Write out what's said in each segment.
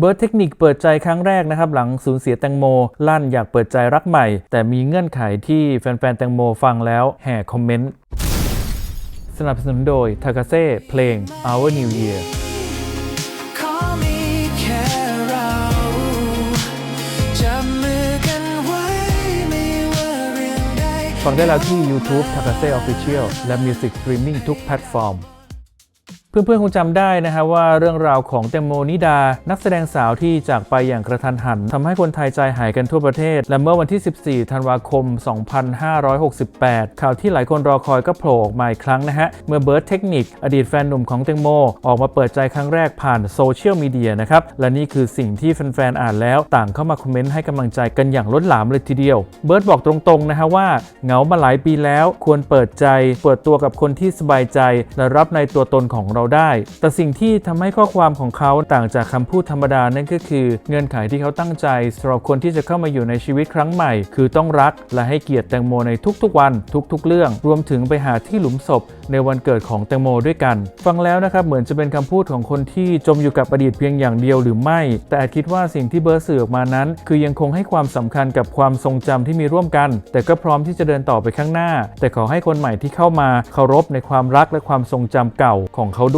เบิร์ดเทคนิคเปิดใจครั้งแรกนะครับหลังสูญเสียแตงโม ลั่นอยากเปิดใจรักใหม่ แต่มีเงื่อนไขที่แฟนๆแตงโมฟังแล้วแห่คอมเมนต์ สนับสนุนโดยทากาเซ่เพลง Our New Year Call me แค่เราจับมือกันไว้ไม่ว่าเรื่องใดฟังได้แล้วที่ YouTube t a k a s e Official และ Music Streaming ทุกแพลตฟอร์ม เพื่อนๆคงจำได้นะฮะว่าเรื่องราวของแตงโมนิดา นักแสดงสาวที่จากไปอย่างกระทันหันทำให้คนไทยใจหายกันทั่วประเทศ และเมื่อวันที่ 14 ธันวาคม 2568 ข่าวที่หลายคนรอคอยก็โผล่ออกมาอีกครั้งนะฮะ เมื่อเบิร์ดเทคนิค อดีตแฟนหนุ่มของแตงโม ออกมาเปิดใจครั้งแรกผ่านโซเชียลมีเดียนะครับ และนี่คือสิ่งที่แฟนๆอ่านแล้ว ต่างเข้ามาคอมเมนต์ให้กำลังใจกันอย่างล้นหลามเลยทีเดียวเบิร์ดบอกตรงๆนะฮะว่าเหงามาหลายปีแล้วควรเปิดใจ เปิดตัวกับคนที่สบายใจและรับในตัวตนของเราได้ แต่สิ่งที่ทำให้ข้อความของเขาต่างจากคำพูดธรรมดานั่นก็คือ เงื่อนไขที่เขาตั้งใจสำหรับคนที่จะเข้ามาอยู่ในชีวิตครั้งใหม่ คือต้องรักและให้เกียรติแตงโมในทุกๆวัน ทุกๆ เรื่อง รวมถึงไปหาที่หลุมศพในวันเกิดของแตงโมด้วยกัน ฟังแล้วนะครับเหมือนจะเป็นคำพูดของคนที่จมอยู่กับอดีตเพียงอย่างเดียวหรือไม่ แต่อาจคิดว่าสิ่งที่เบิร์ดสื่อออกมานั้น คือยังคงให้ความสำคัญกับความทรงจำที่มีร่วมกัน แต่ก็พร้อมที่จะเดินต่อไปข้างหน้า แต่ขอให้คนใหม่ที่เข้ามาเคารพในความรักและความทรงจำเก่าของเขาด้วย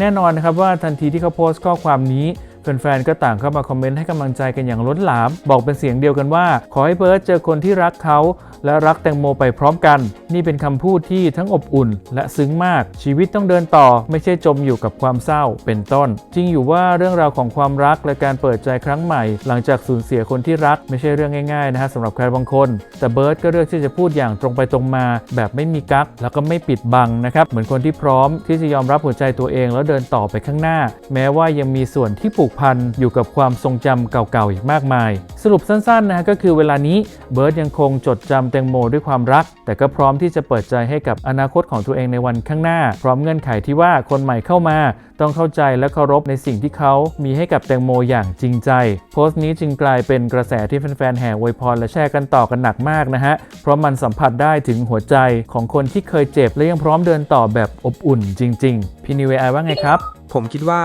แน่นอนนะครับว่าทันทีที่เขาโพสต์ข้อความนี้ แฟนๆ ก็ต่างเข้ามาคอมเมนต์ให้กำลังใจกันอย่างล้นหลาม บอกเป็นเสียงเดียวกันว่า ขอให้เบิร์ดเจอคนที่รักเขา และรักแตงโมไปพร้อมกัน นี่เป็นคำพูดที่ทั้งอบอุ่น และซึ้งมาก ชีวิตต้องเดินต่อ ไม่ใช่จมอยู่กับความเศร้าเป็นต้น จริงอยู่ว่าเรื่องราวของความรักและการเปิดใจครั้งใหม่ หลังจากสูญเสียคนที่รักไม่ใช่เรื่องง่ายๆนะฮะสำหรับใครบางคน แต่เบิร์ดก็เลือกที่จะพูดอย่างตรงไปตรงมา แบบไม่มีกั๊กแล้วก็ไม่ปิดบังนะครับเหมือนคนที่พร้อมที่จะยอมรับหัวใจตัวเองแล้วเดินต่อไปข้างหน้า แม้ว่ายังมีส่วนที่ผูกพันอยู่กับความทรงจำเก่าๆอีกมากมาย สรุปสั้นๆนะฮะก็คือเวลานี้เบิร์ดยังคงจดจำแตงโมด้วยความรัก แต่ก็พร้อมที่จะเปิดใจให้กับอนาคตของตัวเองในวันข้างหน้า พร้อมเงื่อนไขที่ว่าคนใหม่เข้ามา ต้องเข้าใจและเคารพในสิ่งที่เขามีให้กับแตงโมอย่างจริงใจ โพสต์นี้จึงกลายเป็นกระแสที่แฟนๆแห่อวยพรและแชร์กันต่อกันหนักมากนะฮะเพราะมันสัมผัสได้ถึงหัวใจของคนที่เคยเจ็บและยังพร้อมเดินต่อแบบอบอุ่นจริง ๆ พี่นิวเอไอว่าไงครับ ผมคิดว่า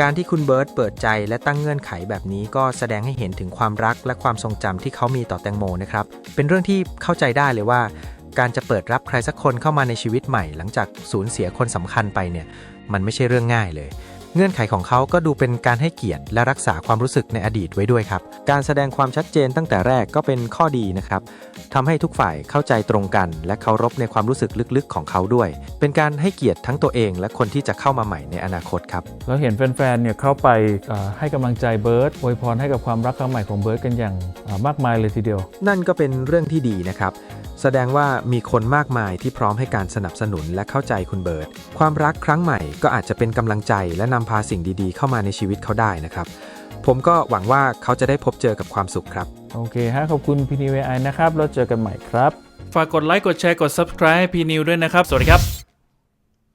การที่คุณเบิร์ตเปิดใจและตั้งเงื่อนไขแบบนี้ก็แสดงให้เห็นถึงความรักและความทรงจำที่เขามีต่อแตงโมนะครับ เป็นเรื่องที่เข้าใจได้เลยว่า การจะเปิดรับใครสักคนเข้ามาในชีวิตใหม่ หลังจากสูญเสียคนสำคัญไปเนี่ย มันไม่ใช่เรื่องง่ายเลย เงื่อนไขของเขาก็ดูเป็นการให้เกียรติและรักษาความรู้สึกในอดีตไว้ด้วยครับ การแสดงความชัดเจนตั้งแต่แรกก็เป็นข้อดีนะครับทำให้ทุกฝ่ายเข้าใจตรงกัน และเคารพในความรู้สึกลึกๆ ของเขาด้วย เป็นการให้เกียรติทั้งตัวเองและคนที่จะเข้ามาใหม่ในอนาคตครับเราเห็นแฟนๆเนี่ยเข้าไปเอ่อให้กำลังใจเบิร์ดอวยพรให้กับความรักครั้งใหม่ของเบิร์ดกันอย่างเอ่อมากมายเลยทีเดียว นั่นก็เป็นเรื่องที่ดีนะครับแสดงว่ามีคนมากมายที่พร้อมให้การสนับสนุนและเข้าใจคุณเบิร์ตความรักครั้งใหม่ก็อาจจะเป็นกำลังใจและนำพาสิ่งดีๆ เข้ามาในชีวิตเขาได้นะครับ ผมก็หวังว่าเขาจะได้พบเจอกับความสุขครับ โอเคฮะขอบคุณพีนิวไอนะครับ แล้วเจอกันใหม่ครับ ฝากกดไลค์กดแชร์กด subscribe ให้พีนิวด้วยนะครับ สวัสดีครับ